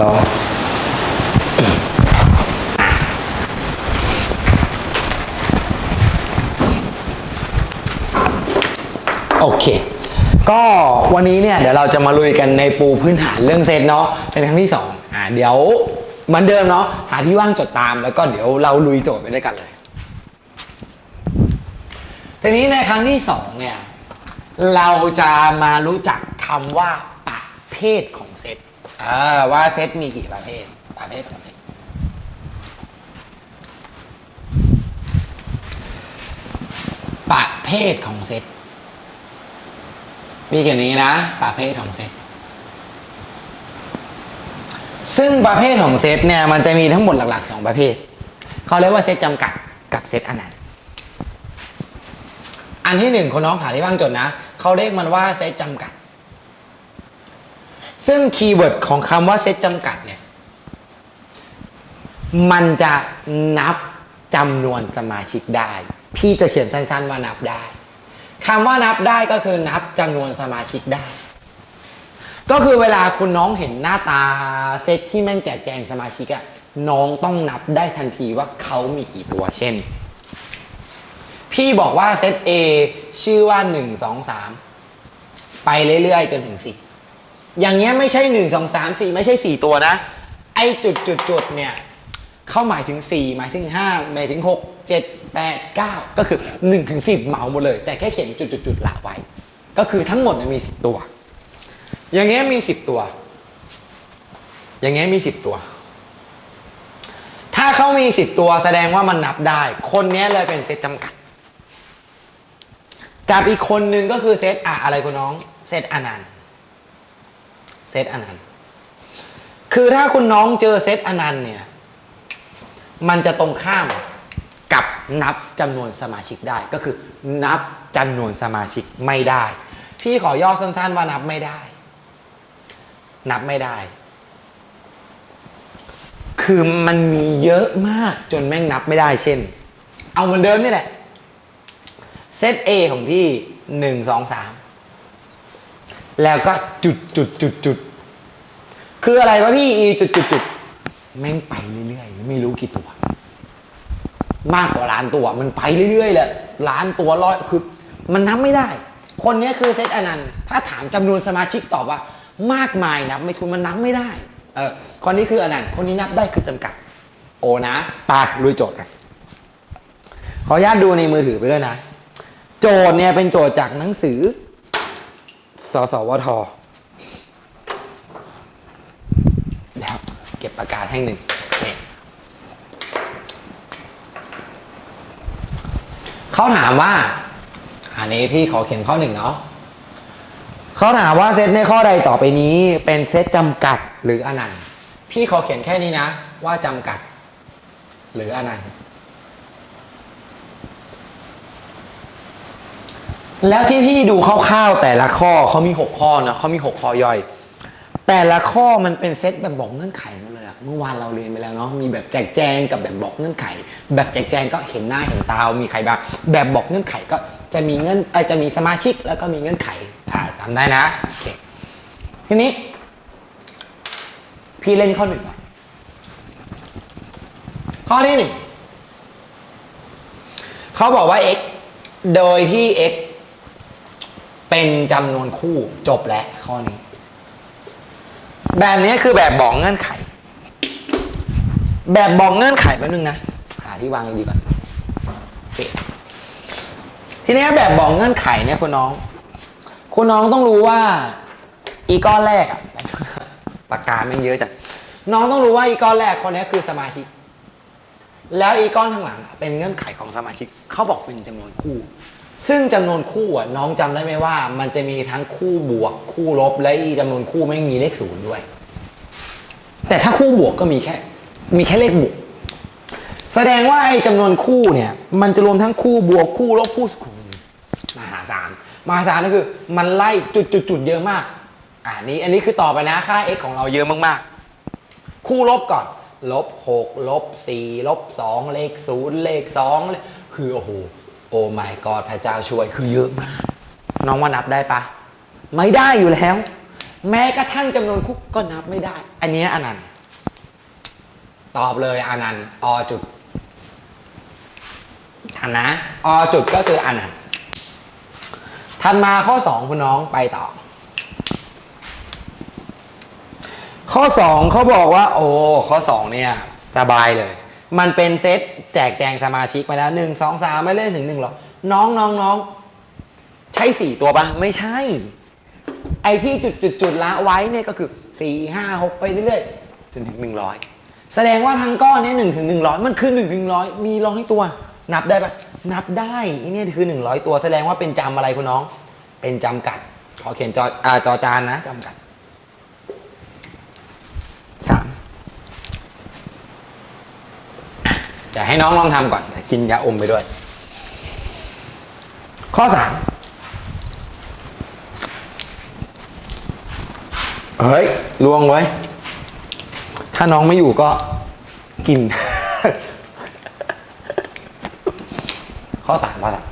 ลองโอเค ก็วันนี้เนี่ยเดี๋ยวเราจะมาลุยกันในปูพื้นฐานเรื่องเซตเนาะเป็นครั้งที่สองอ่าเดี๋ยวเหมือนเดิมเนาะหาที่ว่างจดตามแล้วก็เดี๋ยวเราลุยโจทย์ไปด้วยกันเลยทีนี้ในครั้งที่สองเนี่ยเราจะมารู้จักคำว่าประเภทของเซต อ่าว่าเซตมีกี่ประเภทประเภทของเซตประเภทของเซตมีแค่นี้นะประเภทของเซตซึ่งประเภทของเซตเนี่ยมันจะมีทั้งหมดหลักๆสองประเภทเขาเรียกว่าเซตจำกัดกับเซตอนันต์อันที่หนึ่งคนน้องหาที่บ้างจดนะเขาเรียกมันว่าเซตจำกัด ซึ่งคีย์เวิร์ดของคำว่าเซตจำกัดเนี่ย มันจะนับจำนวนสมาชิกได้ พี่จะเขียนสั้นๆว่านับได้คำว่านับได้ก็คือนับจำนวนสมาชิกได้ ก็คือเวลาคุณน้องเห็นหน้าตาเซตที่แม่งแจกแจงสมาชิกอะน้องต้องนับได้ทันทีว่าเขามีกี่ตัวเช่น พี่บอกว่าเซต A ชื่อว่า 1 2 3 ไปเรื่อยๆ จนถึง 10 อย่างเงี้ยไม่ใช่1 2 3 4ไม่ใช่4ตัวนะ ไอจุดจุดจุดเนี่ยเข้าหมายถึง 4 หมายถึง 5 หมายถึง 6 7 8 9 ก็คือ1ถึง10เหมาหมดเลย แต่แค่เขียนจุดจุดจุดละไว้ ก็คือทั้งหมดเนี่ยมี 10 ตัว อย่างเงี้ยมี 10 ตัว อย่างเงี้ยมี 10 ตัว ถ้าเขามี 10 ตัวแสดงว่ามันนับได้ คนนี้เลยเป็นเซตจำกัด กับอีกคนนึงก็คือเซตอะอะไรคุณน้อง เซตอนันต์ เซตอนันต์ คือถ้าคุณน้องเจอเซตอนันต์เนี่ย มันจะตรงข้ามกับนับจำนวนสมาชิกได้ ก็คือนับจำนวนสมาชิกไม่ได้ พี่ขอย่อสั้นๆว่านับไม่ได้ นับไม่ได้ คือมันมีเยอะมากจนแม่งนับไม่ได้ เช่น เอาเหมือนเดิมนี่แหละเซต A ของพี่หนึ่งสองสาม แล้วก็จุดจุดจุดจุดคืออะไรวะพี่ E จุดจุดจุดแม่งไปเรื่อยๆ ไม่รู้กี่ตัว มากกว่าล้านตัว มันไปเรื่อยๆแหละล้านตัวร้อยคือมันนับไม่ได้ คนนี้คือเซตอนันต์ถ้าถามจำนวนสมาชิกตอบว่า มากมายนับไม่ทุนมันนับไม่ได้ เออคนนี้คืออนันต์คนนี้นับได้คือจำกัด โอนะไปลุยโจทย์กันขออนุญาตดูในมือถือไปด้วยนะ โจทย์เนี่ยเป็นโจทย์จากหนังสือ สสวทเดี๋ยวเก็บประกาศแห่งหนึ่งเขาถามว่า อันนี้พี่ขอเขียนข้อหนึ่งเนาะเขาถามว่าเซตในข้อใดต่อไปนี้เป็นเซตจำกัดหรืออนันต์ พี่ขอเขียนแค่นี้นะ ว่าจำกัด หรืออนันต์ แล้วที่พี่ดูคร่าวๆแต่ละข้อเขามี 6 ข้อนะเขามี 6 ข้อย่อย แต่ละข้อมันเป็นเซตแบบบอกเงื่อนไขหมดเลยอะเมื่อวานเราเรียนไปแล้วเนาะมีแบบแจกแจงกับแบบบอกเงื่อนไข แบบแจกแจงก็เห็นหน้าเห็นตามีใครบ้างแบบบอกเงื่อนไขก็จะมีเงื่อนเออจะมีสมาชิกแล้วก็มีเงื่อนไขอ่าจำได้นะโอเคทีนี้ พี่เล่นข้อหนึ่งก่อนข้อที่หนึ่งเขาบอกว่า x โดยที่ x เป็นจำนวนคู่จบแล้วข้อนี้ แบบนี้คือแบบบอกเงื่อนไข แบบบอกเงื่อนไขแป๊บนึงนะ หาที่วางดีก่อนทีนี้แบบบอกเงื่อนไขเนี่ยคุณน้อง คุณน้องต้องรู้ว่า อีก้อนแรกอะปากกาแม่เยอะจัดน้องต้องรู้ว่าอีก้อนแรกคนนี้คือสมาชิก แล้วอีก้อนข้างหลังเป็นเงื่อนไขของสมาชิกเขาบอกเป็นจำนวนคู่ ซึ่งจำนวนคู่อะน้องจำได้ไหมว่า มันจะมีทั้งคู่บวกคู่ลบ และอีจำนวนคู่ไม่มีเลขศูนย์ด้วย แต่ถ้าคู่บวกก็มีแค่ มีแค่เลขบวก แสดงว่าไอ้จำนวนคู่เนี่ย มันจะรวมทั้งคู่บวกคู่ลบคู่คูณมหาศาลมหาศาลก็คือ มันไล่จุดจุดจุดเยอะมากอ่านี้อันนี้คือต่อไปนะค่า x ของเราเยอะมากๆ คู่ลบก่อนลบหกลบสี่ลบสองเลขศูนย์เลขสองเลขคือโอ้โห โอ้ my god พระเจ้าช่วยคือเยอะมาก น้องว่านับได้ปะ ไม่ได้อยู่แล้ว แม้กระทั่งจำนวนคุกก็นับไม่ได้ อันเนี้ยอนันต์ตอบเลยอนันต์อจุดทันนะอจุดก็คืออนันต์ถัดมาข้อสองคุณน้องไปต่อ ข้อสองเขาบอกว่า โอ้ข้อสองเนี่ย สบายเลย มันเป็นเซตแจกแจงสมาชิกมาแล้วหนึ่งสองสามไม่เล่นถึงหนึ่งหรอกน้องน้องน้องใช่สี่ตัวปะไม่ใช่ ไอ้ที่จุดจุดจุดละไว้เนี่ยก็คือสี่ห้าหกไปเรื่อยๆจนถึงหนึ่งร้อยแสดงว่าทั้งก้อนเนี้หนึ่งถึงหนึ่งร้อยมันคือหนึ่งถึงร้อยมีร้อยตัว นับได้ปะนับได้อันนี่คือหนึ่งร้อยตัว แสดงว่าเป็นจำอะไรคุณน้อง เป็นจำกัดขอเขียนจออจอจานนะจำกัดสามอะ จะให้น้องลองทำก่อน กินยาอมไปด้วย ข้อสามเฮ้ยลวงไว้ ถ้าน้องไม่อยู่ก็กิน ข้อสามข้อสาม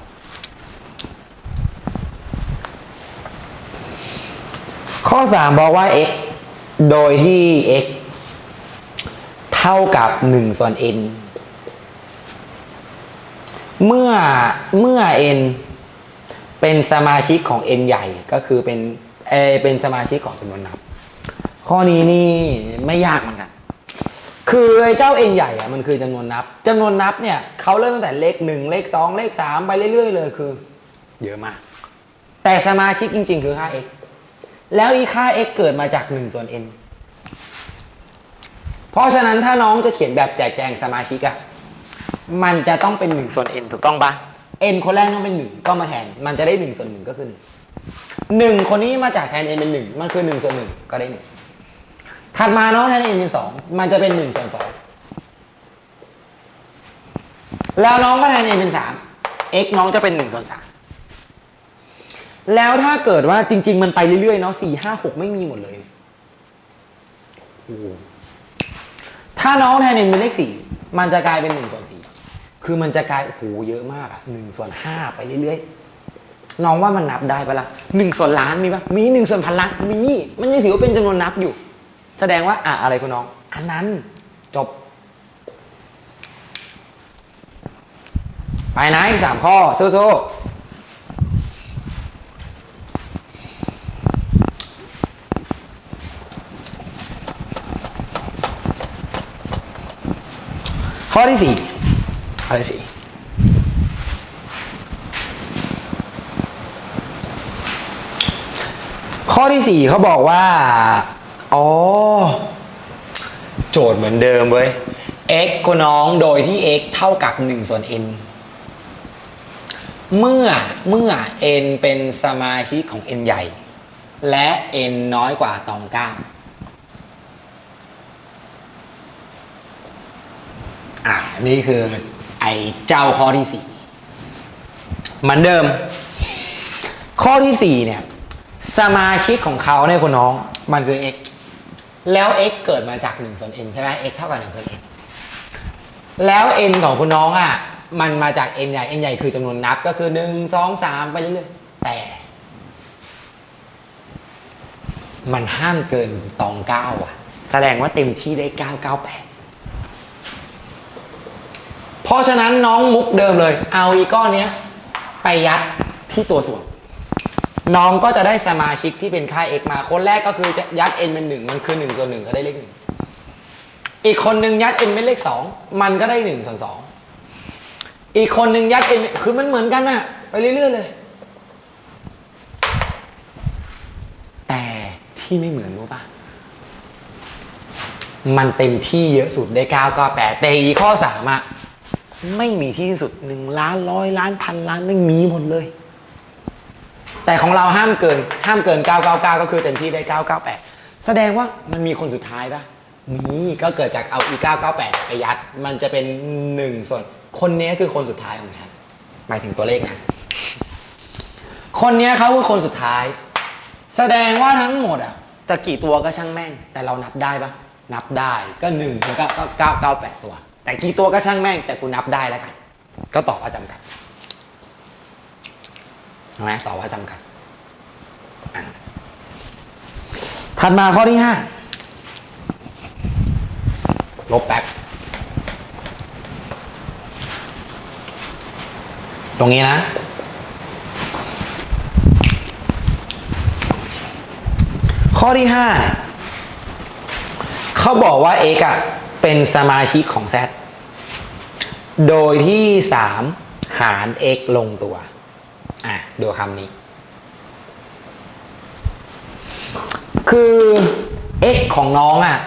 ข้อสามบอกว่า x โดยที่ x เท่ากับ1ส่วน n เมื่อเมื่อ n เป็นสมาชิกของ n ใหญ่ก็คือเป็นเอเป็นสมาชิกของจำนวนนับ ข้อนี้นี่ไม่ยากเหมือนกัน คือไอ้เจ้า n ใหญ่อะมันคือจำนวนนับจำนวนนับเนี่ยเขาเริ่มตั้งแต่เลขหนึ่งเลขสองเลขสามไปเรื่อย ๆ เลยคือ เยอะมาก แต่สมาชิกจริง ๆ คือค่า x แล้วอีค่า x เกิดมาจาก1ส่วน n เพราะฉะนั้นถ้าน้องจะเขียนแบบแจกแจงสมาชิกอะ มันจะต้องเป็น1ส่วน n ถูกต้องปะ n คนแรกต้องเป็น 1 ก็มาแทน มันจะได้1ส่วน1ก็คือ1 1คนนี้มาจากแทน n เป็น 1 มันคือ1ส่วน1ก็ได้ 1 ถัดมาน้องแทน n เป็น 2 มันจะเป็น1ส่วน2แล้วน้องก็แทน n เป็น 3 x น้องจะเป็น1ส่วน3แล้วถ้าเกิดว่าจริง ๆ มันไปเรื่อยๆเนาะ4 5 6ไม่มีหมดเลยถ้าน้องแทน n เป็นเลข4มันจะกลายเป็น1ส่วน คือมันจะกลายโอ้โหเยอะมากอะ1ส่วน5ไปเรื่อยๆน้องว่ามันนับได้ปะละ่ะหนึ่งส่วนล้านมีปะมีหนึ่งส่วนพันล้านมี มันยังถือว่าเป็นจำนวนนับอยู่ แสดงว่าอะอะไรคุณน้อง อันนั้นจบ ไปนะอีกสามข้อสู้ๆข้อที่สี่ อที่สี่ข้อที่สี่เขาบอกว่า อ๋อ โจทย์เหมือนเดิมเว้ย x กูน้องโดยที่ x เท่ากับ1ส่วน n เมื่อเมื่อ n เป็นสมาชิกของ n ใหญ่ และ n น้อยกว่าตองเก้าอ่า นี่คือ เจ้าข้อที่สี่เหมือนเดิม ข้อที่สี่เนี่ย สมาชิกของเขาเนี่ยคุณน้องมันคือ x แล้ว x เกิดมาจาก1ส่วน n ใช่ไหม x เท่ากับ1ส่วน n แล้ว n ของคุณน้องอะ มันมาจาก n ใหญ่ n ใหญ่คือจำนวนนับก็คือ 1 2 3 ไปเรื่อยๆ แต่ มันห้ามเกินตองเก้าอะ แสดงว่าเต็มที่ได้998เพราะฉะนั้นน้องมุกเดิมเลย เอาอีก้อนเนี้ยไปยัดที่ตัวส่วน น้องก็จะได้สมาชิกที่เป็นค่า x มา คนแรกก็คือจะยัด n เป็นหนึ่งมันคือหนึ่งส่วนหนึ่งก็ได้เลขหนึ่งอีกคนหนึ่งยัด n เป็นเลขสองมันก็ได้หนึ่งส่วนสองอีกคนหนึ่งยัด n คือมันเหมือนกันอะไปเรื่อยๆเลย แต่ที่ไม่เหมือนรู้ป่ะมันเต็มที่เยอะสุดได้เก้าก็แปดแต่อีข้อสามอะ ไม่มีที่สุดหนึ่งล้านร้อยล้านพันล้านไม่มีหมดเลย แต่ของเราห้ามเกิน ห้ามเกิน 999 ก็คือเต็มที่ได้ 998 แสดงว่ามันมีคนสุดท้ายปะมีก็เกิดจากเอาอี998ไปยัด มันจะเป็น 1 ส่วน คนนี้คือคนสุดท้ายของฉัน หมายถึงตัวเลขนะ คนนี้เขาคือคนสุดท้าย แสดงว่าทั้งหมดอะจะกี่ตัวก็ช่างแม่ง แต่เรานับได้ปะนับได้ก็1ถึง998 ตัว แต่กี่ตัวก็ช่างแม่งแต่กูนับได้แล้วกัน ก็ตอบว่าจำกัดใช่ไหมตอบว่าจำกัดถัดมาข้อที่ห้าลบแป๊บตรงนี้นะ ข้อที่ห้าเขาบอกว่า x อะ เป็นสมาชิกของ z โดยที่ 3 หาร x ลงตัว อะ ดูคำนี้ คือ x ของน้องอะ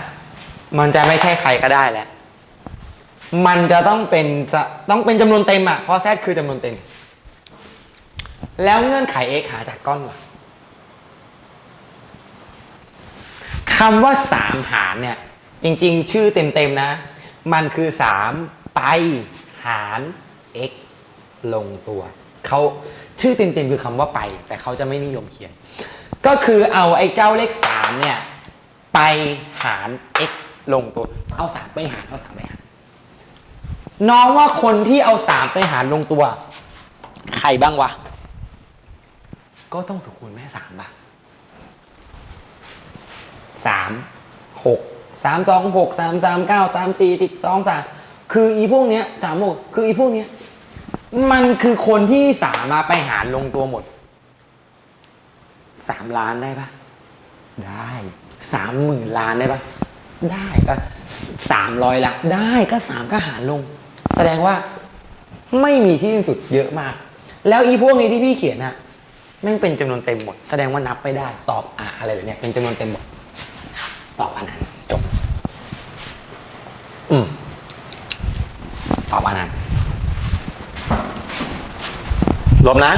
มันจะไม่ใช่ใครก็ได้แหละ มันจะต้องเป็นจะต้องเป็นจำนวนเต็มอะ เพราะ z คือจำนวนเต็ม แล้วเงื่อนไข x หาจากก้อนก่อคำว่า 3 หารเนี่ย จริงๆ ชื่อเต็มๆนะ มันคือ 3 ไปหาร x ลงตัวเขาชื่อเต็มๆคือคำว่าไป แต่เขาจะไม่นิยมเขียน ก็คือเอาไอ้เจ้าเลข 3 เนี่ย ไปหาร x ลงตัว เอา 3 ไปหารเอา 3 ไปหาร น้องว่าคนที่เอา 3 ไปหารลงตัว ใครบ้างวะ ก็ต้องสุคูณแม่สามป่ะสามหก สามสองหกสามสามเก้าสามสี่สิบสองสามคืออีพวกเนี้ยสามหกคืออีพวกเนี้ยมันคือคนที่สามารถไปหารลงตัวหมดสามล้านได้ปะได้สามหมื่นล้านได้ปะได้ก็สามร้อยละได้ก็สามก็หารลง แสดงว่าไม่มีที่สิ้นสุดเยอะมาก แล้วอีพวกนี้ที่พี่เขียนอะแม่งเป็นจำนวนเต็มหมด แสดงว่านับไม่ได้ ตอบอะอะไรแบบเนี้ยเป็นจำนวนเต็มหมด ตอบอันนั้นจบ อืม ตอบอันนั้นลบนะ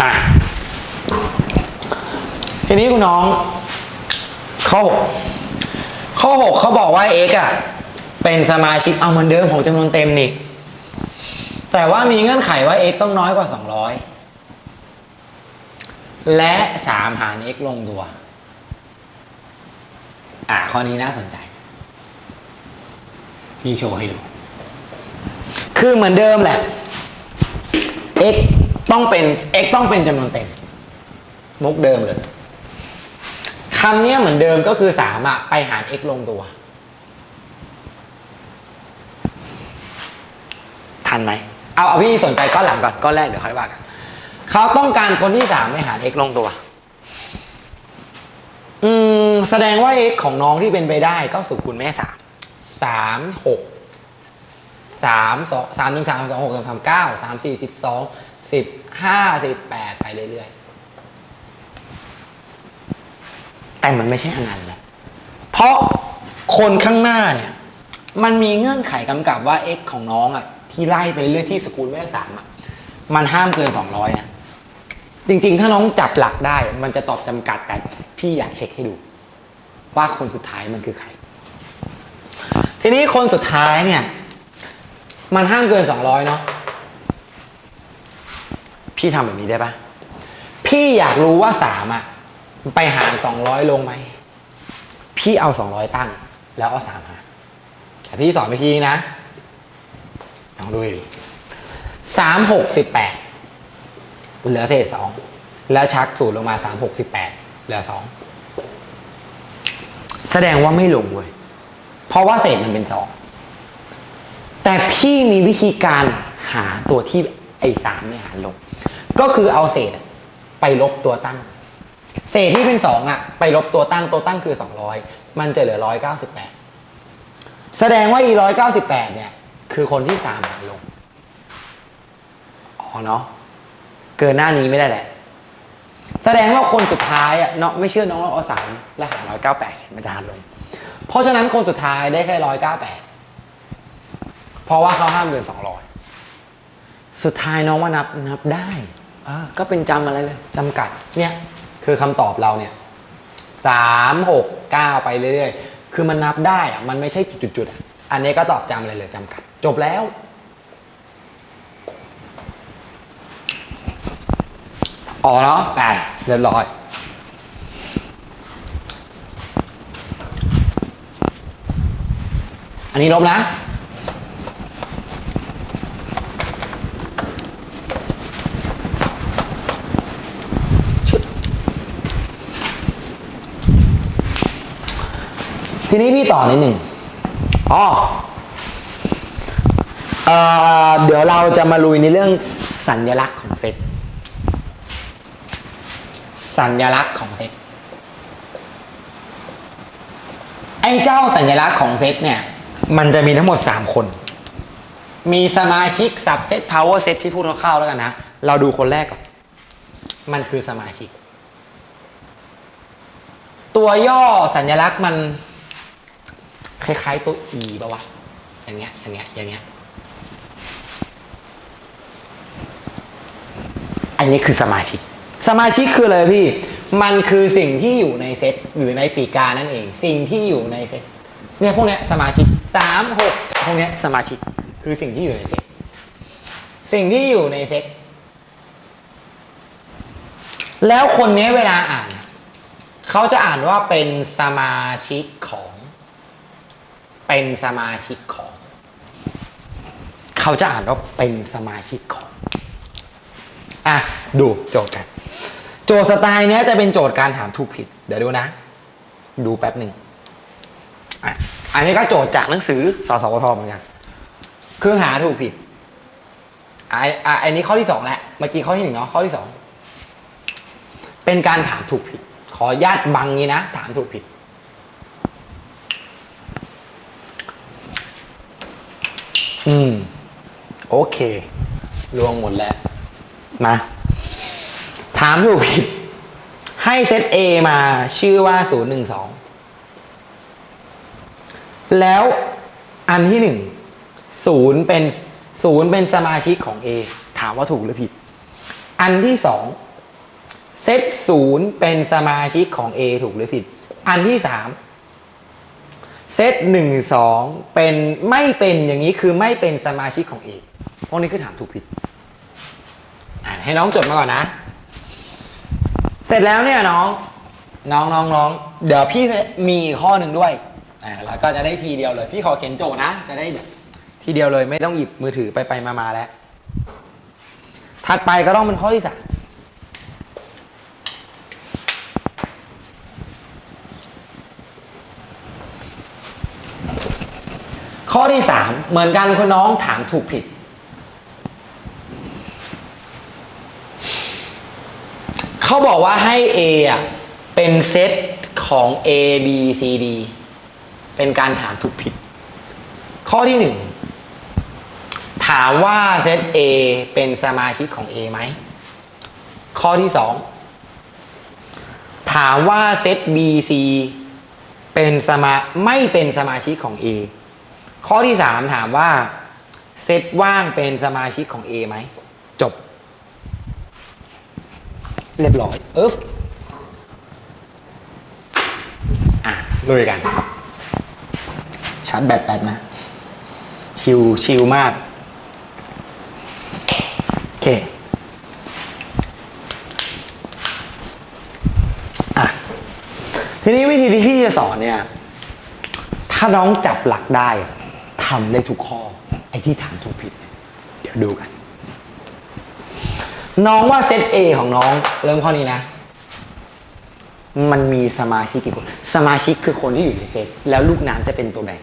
มา ทีนี้คุณน้อง ข้อหกข้อหกเขาบอกว่า x อะเป็นสมาชิกเอาเหมือนเดิมของจำนวนเต็มนี่ แต่ว่ามีเงื่อนไขว่า x ต้องน้อยกว่า 200 และ 3 หาร x ลงตัว อ่าข้อนี้น่าสนใจ พี่โชว์ให้ดู คือเหมือนเดิมแหละ x ต้องเป็น x ต้องเป็นจำนวนเต็ม มุกเดิมเลยคำนี้เหมือนเดิมก็คือสามอะไปหาร x ลงตัว ทันไหม เอาเอาพี่สนใจก้อนหลังก่อนก้อนแรกเดี๋ยวค่อยว่ากัน เขาต้องการคนที่สามไปหาร x ลงตัว อืม แสดงว่า x ของน้องที่เป็นไปได้ก็สุคูณแม่สามสามหกสามสองสามหนึ่งสามสองหกสามสามเก้าสามสี่สิบสองสิบห้าสิบแปดไปเรื่อยๆ แต่มันไม่ใช่อนันต์แหละเพราะคนข้างหน้าเนี่ย มันมีเงื่อนไขกำกับว่า x ของน้องอะ ที่ไล่ไปเรื่อยที่สกุลแม่สามอะ มันห้ามเกิน200นะ จริงๆ ถ้าน้องจับหลักได้ มันจะตอบจำกัดแต่พี่อยากเช็คให้ดู ว่าคนสุดท้ายมันคือใคร ทีนี้คนสุดท้ายเนี่ย มันห้ามเกิน200เนาะพี่ทำแบบนี้ได้ปะพี่อยากรู้ว่า3อะไปหาร200ลงไหม พี่เอา200ตั้ง แล้วเอา3หารแต่พี่สอนไปทีนะลองดูดิสามหกสิบแปด เหลือเศษสองแล้วชักสูตรลงมาสามหกสิบแปดเหลือสองแสดงว่าไม่ลงเว้ยเพราะว่าเศษมันเป็นสองแต่พี่มีวิธีการหาตัวที่ไอ้สามเนี่ยหารลง ก็คือเอาเศษอะไปลบตัวตั้ง เศษที่เป็นสองอะไปลบตัวตั้งตัวตั้งคือสองร้อยมันจะเหลือร้อยเก้าสิบแปดแสดงว่าอีร้อยเก้าสิบแปดเนี่ย คือคนที่สามหารลงอ๋อเนาะ เกินหน้านี้ไม่ได้แหละ แสดงว่าคนสุดท้ายอะเนาะไม่เชื่อน้องเราเอาสามและหารร้อยเก้าแปดมันจะหารลง เพราะฉะนั้นคนสุดท้ายได้แค่ร้อยเก้าแปดเพราะว่าเขาห้ามเกินสองร้อยสุดท้ายน้องว่านับนับได้อ่าก็เป็นจำอะไรเลยจำกัดเนี่ยคือคำตอบเราเนี่ยสามหกเก้าไปเรื่อยๆ คือมันนับได้อะมันไม่ใช่จุดๆอะอันนี้ก็ตอบจำอะไรเลยจำกัด จบแล้ว อ๋อเนาะไปเรียบร้อย อันนี้ลบนะ ทีนี้พี่ต่อนิดหนึ่งอ๋อเดี๋ยวเราจะมาลุยในเรื่องสัญลักษณ์ สัญลักษณ์ของเซตไอ้เจ้าสัญลักษณ์ของเซตเนี่ย มันจะมีทั้งหมด 3 คน มีสมาชิกสับเซต power set พี่พูดคร่าวๆแล้วกันนะ เราดูคนแรกก่อน มันคือสมาชิก ตัวย่อสัญลักษณ์มัน คล้ายๆตัว e ป่าวะ อย่างเงี้ย อย่างเงี้ย อย่างเงี้ย อันนี้คือสมาชิก สมาชิกคืออะไรพี่ มันคือสิ่งที่อยู่ในเซตหรือในปีกานั่นเอง สิ่งที่อยู่ในเซตเนี่ยพวกเนี้ยสมาชิกสามหกพวกเนี้ยสมาชิกคือสิ่งที่อยู่ในเซตสิ่งที่อยู่ในเซตแล้วคนนี้เวลาอ่าน เขาจะอ่านว่าเป็นสมาชิกของ เป็นสมาชิกของ เขาจะอ่านว่าเป็นสมาชิกของ อะ ดูโจทย์กัน โจทย์สไตล์เนี้ยจะเป็นโจทย์การถามถูกผิด เดี๋ยวดูนะ ดูแป๊บหนึ่งอะอันนี้ก็โจทย์จากหนังสือสสวทเหมือนกันคือหาถูกผิดอะอะอันนี้ข้อที่สองแหละเมื่อกี้ข้อที่หนึ่งเนาะข้อที่สองเป็นการถามถูกผิด ขอญาตบังนี้นะถามถูกผิด อืม โอเคลวงหมดแล้ว มา ถามถูกผิด ให้เซต A มาชื่อว่า 012 แล้วอันที่หนึ่งศูนย์เป็นศูนย์เป็นสมาชิกของ A ถามว่าถูกหรือผิด อันที่สองเซตศูนย์เป็นสมาชิกของ A ถูกหรือผิด อันที่สามเซตหนึ่งสองเป็นไม่เป็นอย่างนี้คือไม่เป็นสมาชิกของ A พวกนี้คือถามถูกผิดให้น้องจดมาก่อนนะ เสร็จแล้วเนี่ยน้อง น้องน้องน้องเดี๋ยวพี่มีอีกข้อหนึ่งด้วยอ่าแล้วก็จะได้ทีเดียวเลย พี่ขอเขียนโจทย์นะ จะได้แบบทีเดียวเลยไม่ต้องหยิบมือถือไปไปมามาแล้ว ถัดไปก็ต้องเป็นข้อที่สามข้อที่สามเหมือนกันคุณน้องถามถูกผิด เขาบอกว่าให้ A อะเป็นเซตของ A B C D เป็นการถามถูกผิด ข้อที่หนึ่งถามว่าเซต A เป็นสมาชิกของ A ไหม ข้อที่สองถามว่าเซต B C เป็นสมาไม่เป็นสมาชิกของ A ข้อที่สามถามว่าเซตว่างเป็นสมาชิกของ A ไหม จบ เรียบร้อยเอฟอะลุยกันชาร์จแบตแบตนะ ชิลชิลมาก โอเค อะ ทีนี้วิธีที่พี่จะสอนเนี่ย ถ้าน้องจับหลักได้ทำได้ทุกข้อ ไอ้ที่ถามถูกผิด เดี๋ยวดูกัน น้องว่าเซต A ของน้องเริ่มข้อนี้นะ มันมีสมาชิกกี่คน สมาชิกคือคนที่อยู่ในเซตแล้วลูกน้ำจะเป็นตัวแบ่ง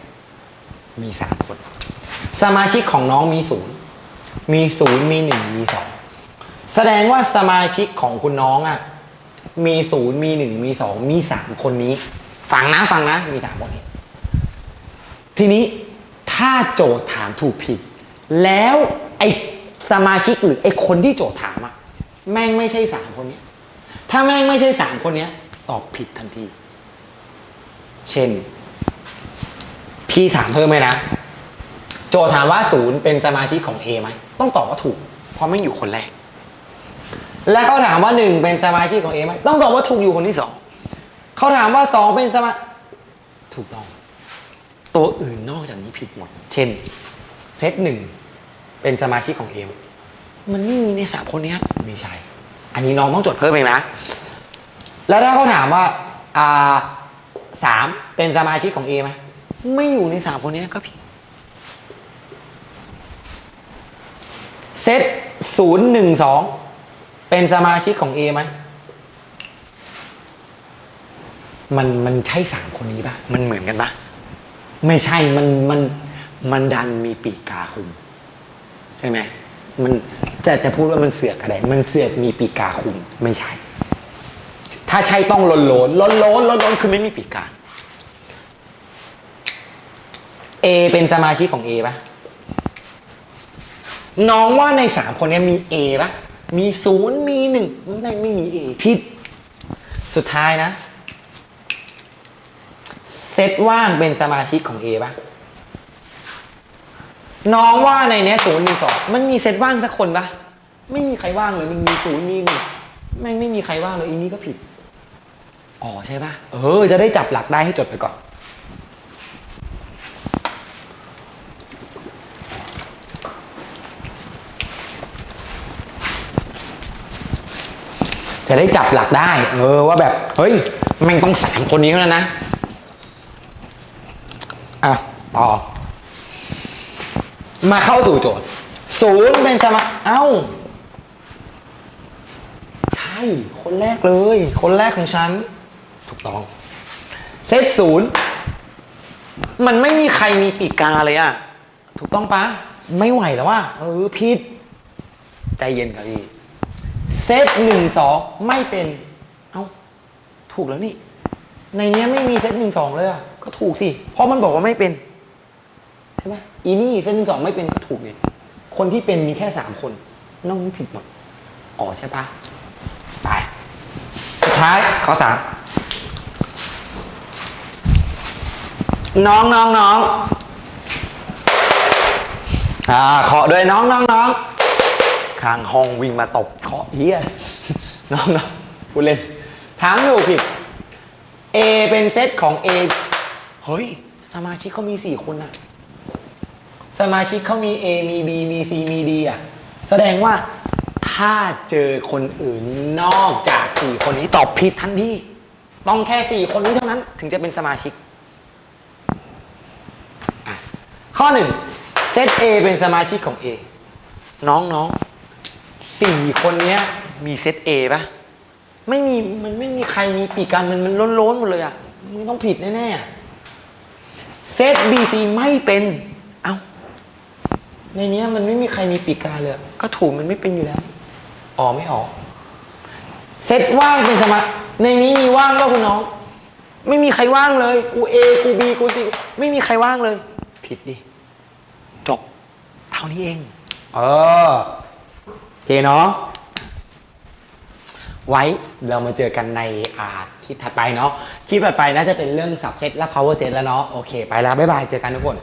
มีสามคน สมาชิกของน้องมีศูนย์มีศูนย์มีหนึ่งมีสองแสดงว่าสมาชิกของคุณน้องอะมีศูนย์มีหนึ่งมีสองมีสามคนนี้ ฟังนะฟังนะ มีสามคนนี้ ทีนี้ถ้าโจทย์ถามถูกผิด แล้วไอ สมาชิกหรือไอคนที่โจทย์ถามอะแม่งไม่ใช่สามคนเนี้ย ถ้าแม่งไม่ใช่สามคนเนี้ย ตอบผิดทันที เช่น พี่ถามเพิ่มไหมนะ โจทย์ถามว่าศูนย์เป็นสมาชิกของ A ไหม ต้องตอบว่าถูก เพราะไม่อยู่คนแรก และเขาถามว่าหนึ่งเป็นสมาชิกของ A ไหม ต้องตอบว่าถูกอยู่คนที่สอง เขาถามว่าสองเป็นสมา ถูกต้อง ตัวอื่นนอกจากนี้ผิดหมด เช่น เซตหนึ่ง เป็นสมาชิกของเอมมันไม่มีในสามคนเนี้ยไม่ใช่ อันนี้น้องต้องจดเพิ่มเองนะ แล้วถ้าเขาถามว่าอ่าสามเป็นสมาชิกของเอไหมไม่อยู่ในสามคนเนี้ยก็ผิดเซตศูนย์หนึ่งสองเป็นสมาชิกของ A ไหมมันมันใช่สามคนนี้ปะมันเหมือนกันปะไม่ใช่มันมันมันดันมีปีกกาคุม ใช่ไหมมันจะจะพูดว่ามันเสือกอะไรมันเสือกมีปีกาคุมไม่ใช่ ถ้าใช่ต้องล้นล้นล้นล้นล้นล้นคือไม่มีปีกาเอเป็นสมาชิกของเอปะน้องว่าในสามคนนี้มีเอปะมีศูนย์มีหนึ่งไม่ไม่มีเอผิด สุดท้ายนะ เซตว่างเป็นสมาชิกของ A ป่ะ น้องว่าในเนี้ยศูนย์หนึ่งสองมันมีเซตว่างสักคนปะไม่มีใครว่างเลยมันมีศูนย์มีหนึ่งแม่งไม่มีใครว่างเลยอีนี้ก็ผิด อ๋อใช่ปะเออ จะได้จับหลักได้ให้จดไปก่อน จะได้จับหลักได้ เออว่าแบบ เฮ้ยแม่งต้องสามคนนี้เท่านั้นนะ อะ ต่อ มาเข้าสู่โจทย์ศูนย์เป็นสมาเอ้า ใช่ คนแรกเลย คนแรกของฉัน ถูกต้อง เซตศูนย์มันไม่มีใครมีปีกาเลยอะถูกต้องปะไม่ไหวแล้วว่าเออผิดใจเย็นครับพี่เซตหนึ่งสองไม่เป็น เอ้า ถูกแล้วนี่ ในเนี้ยไม่มีเซตหนึ่งสองเลยอะก็ถูกสิ เพราะมันบอกว่าไม่เป็น ช่ไหมอีนี่เซตหนึ่งสองไม่เป็นก็ถูกเลยคนที่เป็นมีแค่สามคนน้องผิดหมดอ๋อใช่ปะไปสุดท้ายข้อสามน้องน้องน้องอ่าขอด้วยน้องน้องน้องข้างห้องวิ่งมาตบเคาะเฮียน้องน้องพูดเล่นถามอยู่ผิด A เป็นเซตของ A เฮ้ย สมาชิกเขามีสี่คนอะ สมาชิกเขามี A มี B มี C มี D อะแสดงว่าถ้าเจอคนอื่นนอกจากสี่คนนี้ตอบผิดทันทีต้องแค่สี่คนนี้เท่านั้น ถึงจะเป็นสมาชิก ข้อหนึ่งเซต A เป็นสมาชิกของ A น้องน้องสี่คนเนี้ยมีเซต A ปะไม่มีมันไม่มีใครมีปีกการมันมันล้นๆหมดเลยอะมันต้องผิดแน่ๆเซต BC ไม่เป็น เอ้า ในเนี้ยมันไม่มีใครมีปีกาเลย ก็ถูกมันไม่เป็นอยู่แล้ว อ๋อไม่ออกเซตว่างเป็นสมาในนี้มีว่างก็คุณน้อง ไม่มีใครว่างเลย กู A กู B กู C ไม่มีใครว่างเลย ผิดดิ จบ เท่านี้เอง เออเจเนาะ ไว้เรามาเจอกันในอาคลิปถัดไปเนาะ คลิปถัดไปน่าจะเป็นเรื่องสับเซตและ power set แล้วเนาะ โอเค ไปแล้ว บ๊ายบาย เจอกันทุกคน